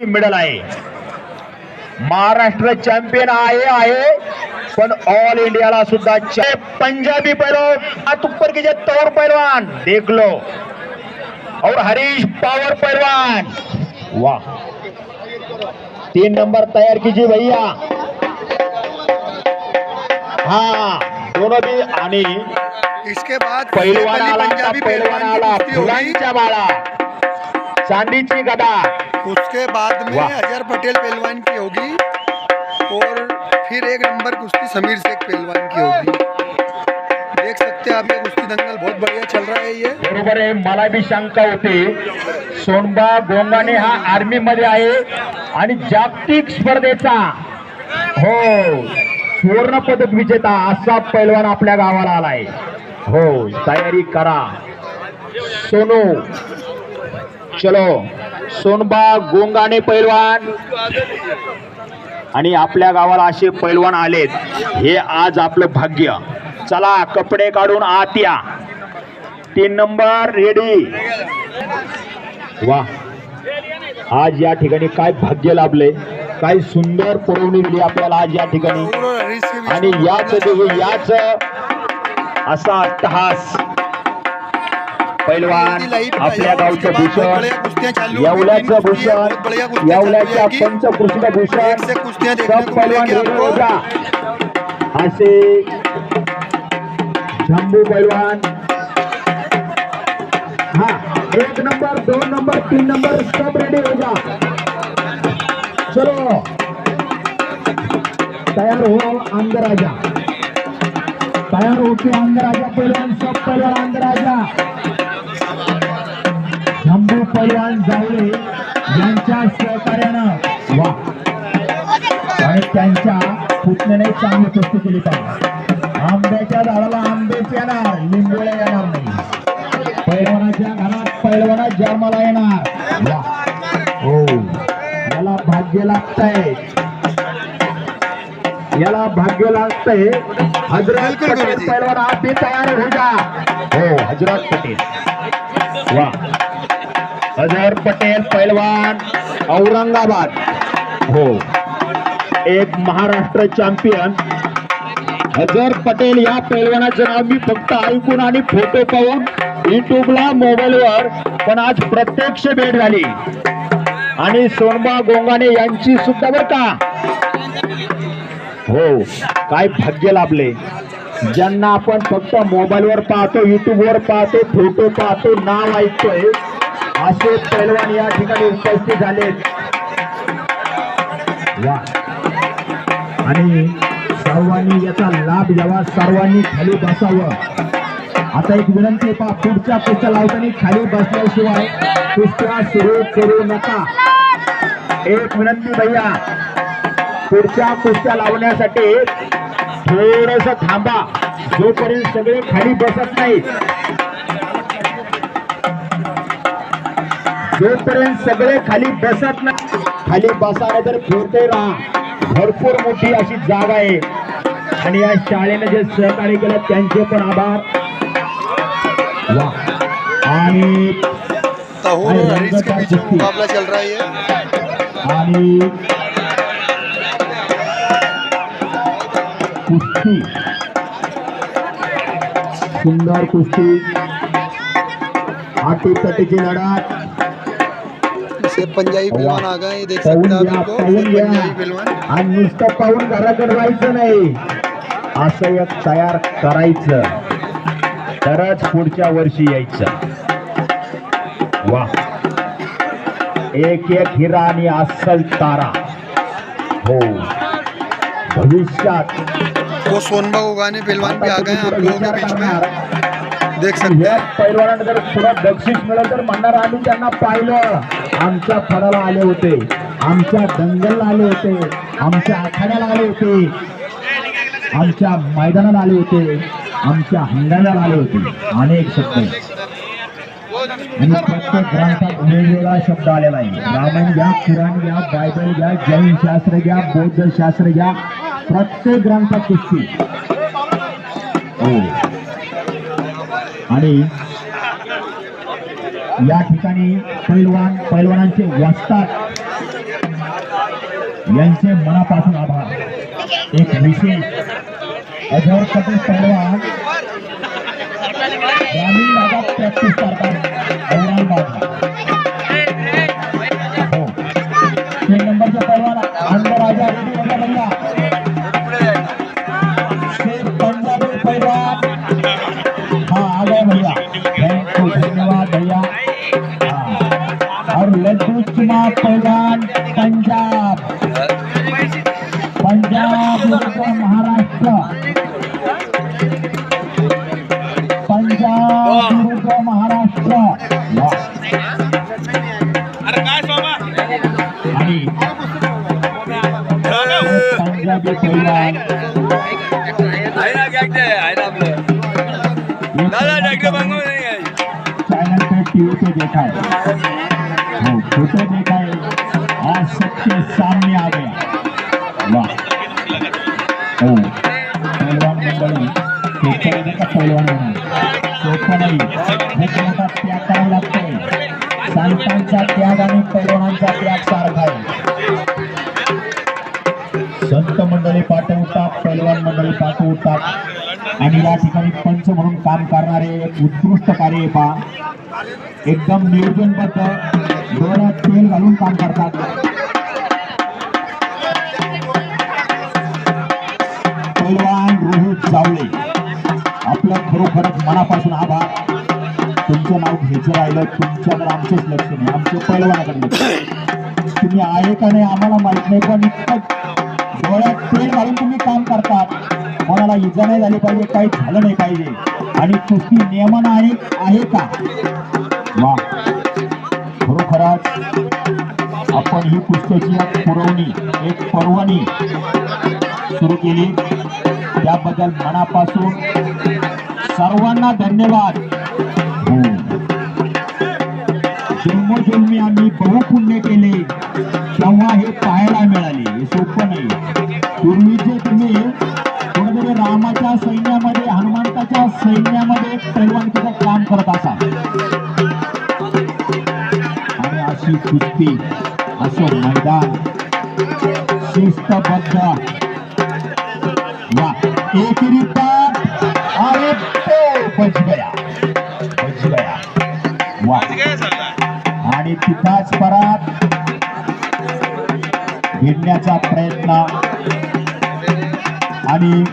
Middle आहे Maharashtra champion आहे आहे पण ऑल इंडियाला सुद्धा पंजाबी पैलवान हाथ ऊपर कीजिए तौर पहलवान देख लो। और हरीश पावर पहलवान वाह। तीन नंबर तैयार कीजिए भैया। हाँ दोनों भी आणि इसके बाद पैलवान पहली आला आता पंजाबी पहलवान आला फुलांच्या माळा चांदीची गदा. उसके बाद में वाह। अजहर पटेल पहलवान की होगी और फिर एक नंबर कुश्ती समीर शेख पहलवान की होगी। देख सकते हैं आप ये कुश्ती दंगल बहुत बढ़िया चल रहा है ये। बरोबर आहे मला बी शंका होती. सोनबा गोंगाने हा आर्मी मध्ये आहे आणि जागतिक स्पर्धेचा. हो सुवर्ण पदक विजेता असा पैलवान आपल्या गावाला आलाय. हो तयारी करा. सोनू चलो सोनबा गोंगाने पैलवान. आणि आपल्या गावाला असे पैलवान आलेत हे आज आपलं भाग्य. चला कपडे काढून आत या. तीन नंबर रेडी वा. आज या ठिकाणी काय भाग्य लाभले काय सुंदर पुरवणी दिली आपल्याला आज या ठिकाणी. आणि याच याच असा अट्टहास पैलवान आपल्या. गावचं भूषण. येवल्याचं भूषण येवल्याच्या. पंचकृष्ण भूषण पैलवान हो असे शंभू पैलवान हा एक नंबर दोन नंबर तीन नंबर सब रेडी हो जा चलो तयार हो अंगराजा तयार होते अंगराजा पैलवान सब पैलवान अंगराजा शंभू पैलवान जावळे यांच्या सहकार्यानं. वा. आणि त्यांच्या पुतण्याने चांगली कुस्ती केली पाहिजे. आंब्याच्या झाडाला आंबेच येणार लिंबोळ्या येणार नाही. पैलवानाच्या घरात पैलवाना जन्माला येणार. वा. हो. याला भाग्य लागतंय. याला भाग्य लागतंय. हजरत पटेल. पैलवान आप भी तयार हो जा. हो हजरत पटेल. वा. हजर पटेल पैलवान औरंगाबाद. हो. एक महाराष्ट्र चॅम्पियन अजहर पटेल या पैलवानाचं नाव मी फक्त ऐकून आणि फोटो पाहून युट्यूबला मोबाईलवर पण आज प्रत्यक्ष भेट झाली. आणि सोनबा गोंगाने यांची सुद्धा बर का? हो. काय भाग्य लाभले. ज्यांना आपण फक्त मोबाईलवर पाहतो युट्यूबवर पाहतो फोटो पाहतो नाव ऐकतोय असे पैलवान या ठिकाणी उपस्थित झालेत. वा. आणि सर्वांनी याचा लाभ घ्यावा सर्वांनी खाली बसावं. आता एक विनंती पहा पुढच्या पुढच्या लावताना खाली बसल्याशिवाय कुस्त्या सुरू करू नका. एक विनंती भैया पुढच्या कुस्त्या लावण्यासाठी थोडस थांबा. जोपर्यंत सगळे खाली बसत नाहीत जोपर्यंत सगळे खाली बसत नाही खाली बसायला तर फिरते राहा भरपूर मोठी अशी जागा आहे. आणि या शाळेने जे सहकार्य केलं त्यांचे पण आभार. वा. आणि मुकाबला चल रहा है आणि कुस्ती. सुंदर कुस्ती. आटी तटीची लढत से पंजाबी पहलवान आ गए ये देख सकते हैं आप पंजाबी पहलवान आणि नुसतं पाहून घराकडे नाही. असं एक तयार करायचं. तरच पुढच्या वर्षी यायचं. वा. एक एक हिरा आणि अस्सल तारा. हो. भविष्यात. वो सोनबा उगाने पहलवान भी आ गए आप लोगों के बीच में। देख सकते पैलवानांना जर थोडं बक्षीस तर म्हणणार आम्ही त्यांना पाहिलं. आमच्या फळाला आले होते. आमच्या दंगलला आले होते. आमच्या आखाड्याला आले होते. आमच्या मैदानाला आले होते. आमच्या हंगामाला आले होते. अनेक शब्द. आणि प्रत्येक ग्रंथात वेगवेगळा शब्द आलेला आहे. रामायण घ्या पुराण घ्या बायबल घ्या जैन शास्त्र घ्या बौद्ध शास्त्र घ्या. प्रत्येक ग्रंथात कुस्ती हो. आणि या ठिकाणी पैलवान पैलवानांचे वस्तात यांचे मनापासून आभार. एक विशेष अजर पटेल पैलवान ग्रामीण भागात प्रॅक्टिस करतात औरंगाबाद चुनाव पहलवान पंजाब पंजाब महाराष्ट्र. पंजाब विरुद्ध महाराष्ट्र. आणि पंजाबी आहे चैनल पे टीवी पे देखा है वो फोटो देखा आज सबके सामने आ गया वाह ओ पहलवान मंडळी शेतकरी नाही का पहलवान म्हणून सोपं नाही खूप मोठा त्याग करावा लागतोय संतांचा त्याग आणि पहलवानांचा त्याग सारखा आहे संत मंडळी पाठवतात पहलवान मंडळी पाठवतात आणि या ठिकाणी पंच म्हणून काम करणारे एक उत्कृष्ट कार्य आहे पहा एकदम नियोजनबद्ध डोळ्यात तेल घालून काम करतात. पैलवान रोहित जावळे आपलं खरोखरच मनापासून आभार. तुमचं नाव घ्यायचं राहिलं तुमच्याकडे आमचंच लक्ष नाही आमचे पैलवानाकडे लक्ष तुम्ही आहे का नाही आम्हाला माहीत नाही पण इतकं डोळ्यात तेल घालून तुम्ही काम करतात. कोणाला इजा नाही झाली पाहिजे काही झालं नाही पाहिजे. आणि कुस्ती नियमन आहे आहे का? वा. खरोखरच आपण ही पुस्तकी एक पुरवणी एक पर्वणी सुरू केली. त्याबद्दल मनापासून सर्वांना धन्यवाद. हो. जन्मजन्मी आम्ही बहुपुण्य केले तेव्हा हे पाहायला मिळाले. हे सोपं आणि तिथाच परत भिडण्याचा प्रयत्न. आणि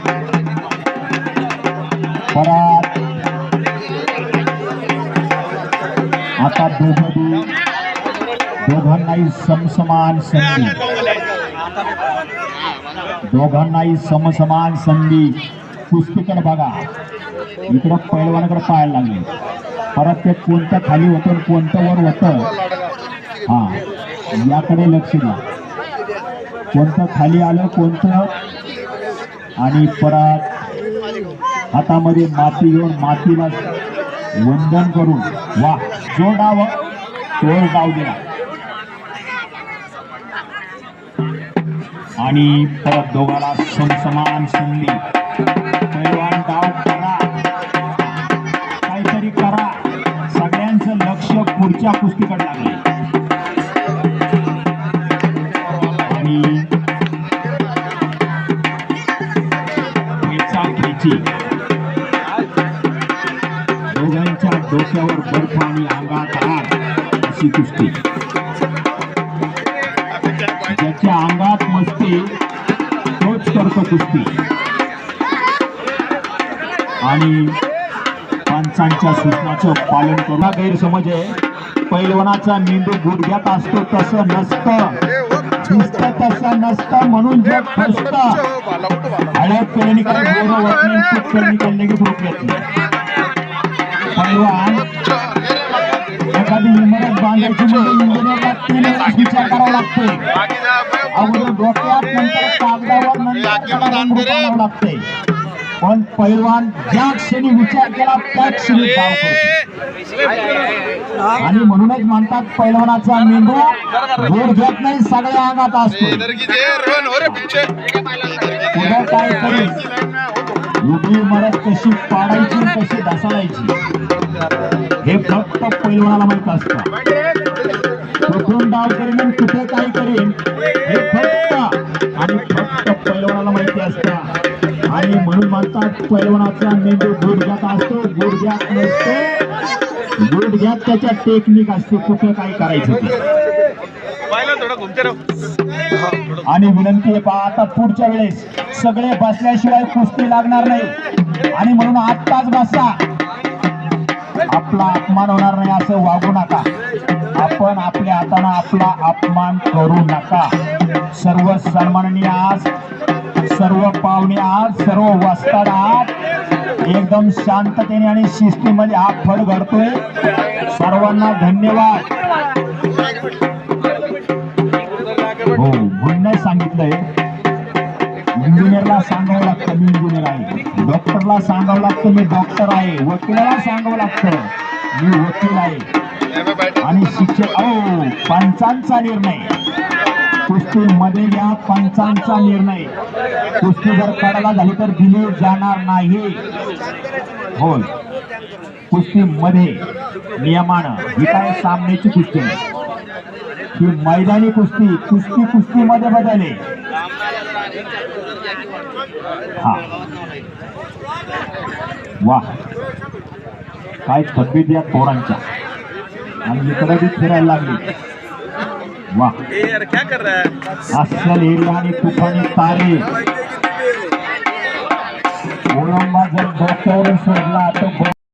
परत आता दोघं दोघांनाही समसमान संधी. दोघांनाही समसमान संधी. कुस्तीकडे बघा. इकडं पैलवानाकडे पाहायला लागले. परत ते कोणतं खाली होतं कोणतं वर होतं? हा याकडे लक्ष द्या. कोणतं खाली आलं कोणतं? आणि परत हातामध्ये माती घेऊन मातीला वंदन करून वा जो डाव तोर डाव दिला. आणि परत दोघाला समसमान संधी. त्या कुस्तीकडे लागले. आणि दोघांच्या डोक्यावर बर्फ आणि अंगात आग अशी कुस्ती. ज्याच्या अंगात मस्ती तोच करतो कुस्ती. आणि पंचांच्या सूचनाचं पालन करून गैरसमज आहे. पैलवानाचा मेंदू गुडघ्यात असतो तसं नसतं. दिसतं तसं नसतं म्हणून जग फसतं. हळद तूप पैलवान एखादी इमारत बांधायची म्हणजे इंजिनियरला तीन वेळेस विचार करावा लागतोय. अगोदर डोक्यात नंतर कागदावर नंतर लागते पण पैलवान ज्या क्षणी विचार केला त्या क्षणी आणि म्हणूनच म्हणतात पैलवानाचा मेंदू गोड घेत नाही सगळ्या अंगात असतो. पुढं काय तरी उभी इमारत कशी पाडायची कशी ढसाळायची? हे फक्त पैलवानाला माहीत असतं. कुठून डाव करेन कुठे काय करेन हे फक्त आणि फक्त पैलवानाला माहिती असतं. आणि म्हणून म्हणतात पैलवानाचा मेंदू गुडघ्यात असतो गुडघ्यात नसतो. गुडघ्यात त्याच्या टेक्निक असते कुठे काय करायचं आणि विनंती आहे पहा आता पुढच्या वेळेस सगळे बसल्याशिवाय कुस्ती लागणार नाही. आणि म्हणून आत्ताच बसा. आपला अपमान होणार नाही असं वागू नका. आपण आपल्या हाताने आपला अपमान करू नका. सर्व सन्माननीय आज सर्व पाहुणे आहात सर्व वस्ताद आहात एकदम शांततेने आणि शिस्तीमध्ये हा फळ घडतोय सर्वांना धन्यवाद. हो म्हणणं सांगितलंय. इंजिनियरला सांगावं लागतं मी इंजिनियर आहे. डॉक्टरला सांगावं लागतं मी डॉक्टर आहे. वकिलाला सांगावं लागतं मी वकील आहे. आणि शिक्षक अहो पंचांचा निर्णय. कुस्तीमध्ये या पंचांचा निर्णय. कुस्ती जर कडला झाली तर दिली जाणार नाही. होय. कुस्तीमध्ये नियमानं ही काय सामन्याची कुस्ती. ही मैदानी कुस्ती कुस्ती कुस्तीमध्ये बदलले. हा. वा. काय तब्येत या पोरांच्या. आणि इकडे बी फिरायला लागली. क्या कर रहा है अस्सल एरिया आणि तुफानी तारे कोलंबा जर सोडला तर